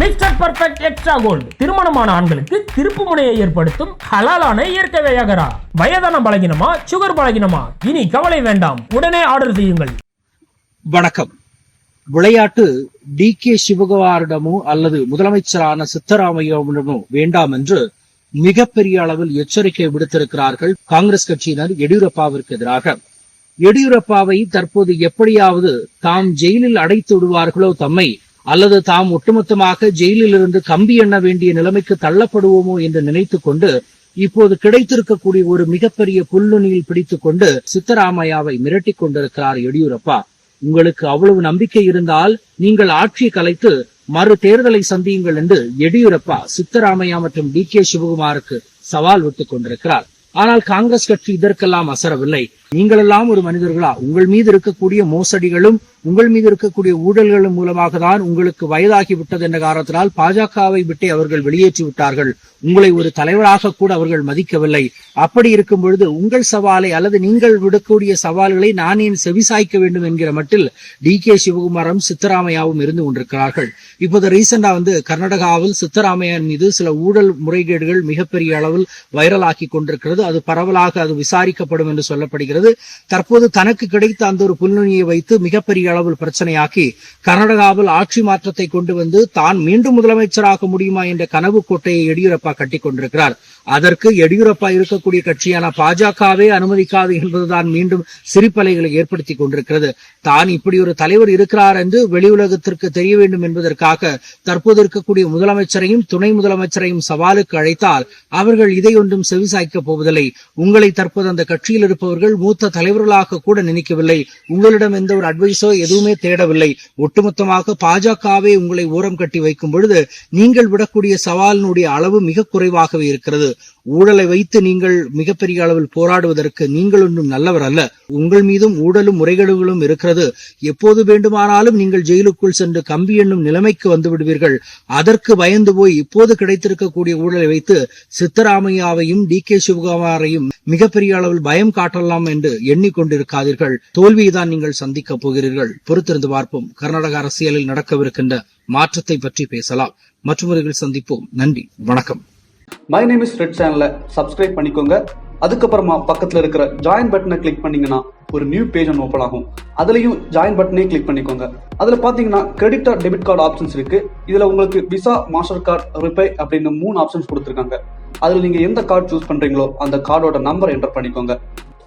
Mister perfect extra gold திருமணமான ஆண்களுக்கு திருப்பு முனையை ஏற்படுத்தும் ஹலாலான இயற்கை வியாகரா. வயதான பலகினமா சுகர் பலகினமா? இனி கவலை வேண்டாம். உடனே ஆர்டர் செய்யுங்கள். வணக்கம். விளையாட்டு டி கே சிவகுமாரிடமோ அல்லது முதலமைச்சரான சித்தராமையாவிடமோ வேண்டாம் என்று மிகப்பெரிய அளவில் எச்சரிக்கை விடுத்திருக்கிறார்கள் காங்கிரஸ் கட்சியினர் எடியூரப்பாவிற்கு எதிராக. எடியூரப்பாவை தற்போது எப்படியாவது தாம் ஜெயிலில் அடைத்து விடுவார்களோ தம்மை அல்லது தாம் ஒட்டுமொத்தமாக ஜெயிலில் இருந்து கம்பி எண்ண வேண்டிய நிலைமைக்கு தள்ளப்படுவோமோ என்று நினைத்துக் கொண்டு இப்போது கிடைத்திருக்கக்கூடிய ஒரு மிகப்பெரிய புல்லுணியில் பிடித்துக் கொண்டு சித்தராமையாவை மிரட்டிக் கொண்டிருக்கிறார் எடியூரப்பா. உங்களுக்கு அவ்வளவு நம்பிக்கை இருந்தால் நீங்கள் ஆட்சியை கலைத்து மறு தேர்தலை சந்தியுங்கள் என்று எடியூரப்பா சித்தராமையா மற்றும் டி கே சிவகுமாருக்கு சவால் விட்டுக் கொண்டிருக்கிறார். ஆனால் காங்கிரஸ் கட்சி இதற்கெல்லாம் அசரவில்லை. நீங்களெல்லாம் ஒரு மனிதர்களா? உங்கள் மீது இருக்கக்கூடிய மோசடிகளும் உங்கள் மீது இருக்கக்கூடிய ஊழல்களும் மூலமாக தான் உங்களுக்கு வயதாகி விட்டது என்ற காரணத்தினால் பாஜகவை விட்டே அவர்கள் வெளியேற்றி விட்டார்கள். உங்களை ஒரு தலைவராக கூட அவர்கள் மதிக்கவில்லை. அப்படி இருக்கும் பொழுது உங்கள் சவாலை அல்லது நீங்கள் விடக்கூடிய சவால்களை நான் ஏன் செவிசாய்க்க வேண்டும் என்கிற மட்டில் டி கே சிவகுமாரும் சித்தராமையாவும் இருந்து கொண்டிருக்கிறார்கள். இப்போது ரீசெண்டா வந்து கர்நாடகாவில் சித்தராமையன் மீது சில ஊழல் முறைகேடுகள் மிகப்பெரிய அளவில் வைரலாக்கி கொண்டிருக்கிறது. அது பரவலாக அது விசாரிக்கப்படும் என்று சொல்லப்படுகிறது. வருகிறது தற்போது தனக்கு கிடைத்த அந்த ஒரு புல்நுனியை வைத்து மிகப்பெரிய அளவில் பிரச்சனையாக்கி கர்நாடகாவில் ஆட்சி மாற்றத்தை கொண்டு வந்து தான் மீண்டும் முதலமைச்சராக முடியுமா என்ற கனவு கோட்டையை எடியூரப்பா கட்டிக் கொண்டிருக்கிறார். அதற்கு எடியூரப்பா இருக்கக்கூடிய கட்சியான பாஜகவே அனுமதிக்காது என்பதுதான் மீண்டும் சிரிப்பலைகளை ஏற்படுத்தி கொண்டிருக்கிறது. தான் இப்படி ஒரு தலைவர் இருக்கிறார் என்று வெளி உலகத்திற்கு தெரிய வேண்டும் என்பதற்காக தற்போது இருக்கக்கூடிய முதலமைச்சரையும் துணை முதலமைச்சரையும் சவாலுக்கு அழைத்தால் அவர்கள் இதை ஒன்றும் செவிசாய்க்கப் போவதில்லை. உங்களை தற்போது அந்த கட்சியில் இருப்பவர்கள் மூத்த தலைவர்களாக கூட நினைக்கவில்லை. உங்களிடம் எந்த ஒரு அட்வைஸோ எதுவுமே தேடவில்லை. ஒட்டுமொத்தமாக பாஜகவே உங்களை ஓரம் கட்டி வைக்கும் பொழுது நீங்கள் விடக்கூடிய சவாலினுடைய அளவு மிக குறைவாகவே இருக்கிறது. ஊழலை வைத்து நீங்கள் மிகப்பெரிய அளவில் போராடுவதற்கு நீங்கள் ஒன்றும் நல்லவர் அல்ல. உங்கள் மீதும் ஊழலும் முறைகேடுகளும் இருக்கிறது. எப்போது வேண்டுமானாலும் நீங்கள் ஜெயிலுக்குள் சென்று கம்பி என்னும் நிலைமைக்கு வந்து விடுவீர்கள். அதற்கு பயந்து போய் இப்போது கிடைத்திருக்கக்கூடிய ஊழலை வைத்து சித்தராமையாவையும் டி கே சிவகுமாரையும் மிகப்பெரிய அளவில் பயம் காட்டலாம் என்று எண்ணிக்கொண்டிருக்காதீர்கள். தோல்வியை தான் நீங்கள் சந்திக்க போகிறீர்கள். பொறுத்திருந்து பார்ப்போம். கர்நாடக அரசியலில் நடக்கவிருக்கின்ற மாற்றத்தை பற்றி பேசலாம். மற்றொரு சந்திப்போம். நன்றி. வணக்கம். மை நேம் இஸ் ரெட் சேனலை சப்ஸ்கிரைப் பண்ணிக்கோங்க. அதுக்கப்புறமா பக்கத்துல இருக்கிற ஜாயின் பட்டனை கிளிக் பண்ணீங்கன்னா ஒரு நியூ பேஜ் ஒன்று ஓப்பன் ஆகும். அதுலயும் ஜாயின் பட்டனே கிளிக் பண்ணிக்கோங்க. அதுல பாத்தீங்கன்னா credit card debit card options இருக்கு. இதுல உங்களுக்கு விசா மாஸ்டர் கார்டு ரிப்பே அப்படின்னு மூணு ஆப்ஷன்ஸ் கொடுத்துருக்காங்க. அதுல நீங்க எந்த கார்டு சூஸ் பண்றீங்களோ அந்த கார்டோட நம்பர் என்டர் பண்ணிக்கோங்க.